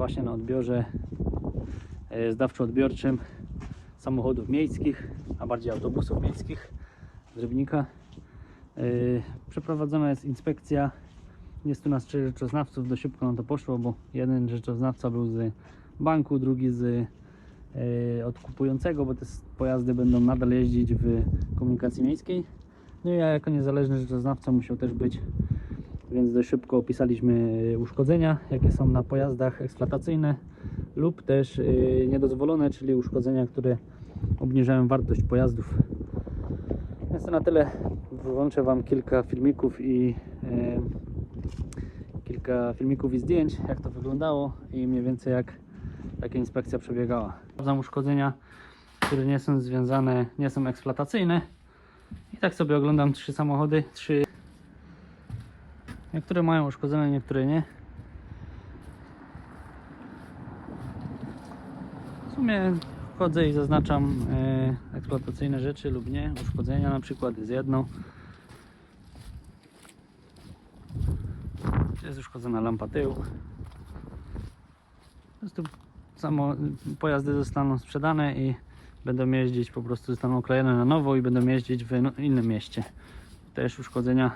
właśnie na odbiorze e, zdawczo-odbiorczym samochodów miejskich, a bardziej autobusów miejskich z Rybnika. E, Przeprowadzona jest inspekcja. Jest tu nas trzech rzeczoznawców, dość szybko nam to poszło, bo jeden rzeczoznawca był z banku, drugi z e, od kupującego, bo te pojazdy będą nadal jeździć w komunikacji miejskiej. No i ja jako niezależny rzeczoznawca musiał też być, więc dość szybko opisaliśmy uszkodzenia, jakie są na pojazdach eksploatacyjne lub też y, niedozwolone, czyli uszkodzenia, które obniżają wartość pojazdów. Jest to na tyle. Włączę Wam kilka filmików i e, kilka filmików i zdjęć, jak to wyglądało i mniej więcej jak taka inspekcja przebiegała. Sprawdzam uszkodzenia, które nie są związane, nie są eksploatacyjne. I tak sobie oglądam trzy samochody, trzy. Niektóre mają uszkodzone, niektóre nie. W sumie wchodzę i zaznaczam e, eksploatacyjne rzeczy lub nie, uszkodzenia na przykład jest jedno. Jest uszkodzona lampa tyłu. Po prostu samo pojazdy zostaną sprzedane i będą jeździć, po prostu zostaną oklejone na nowo i będą jeździć w innym mieście. Też uszkodzenia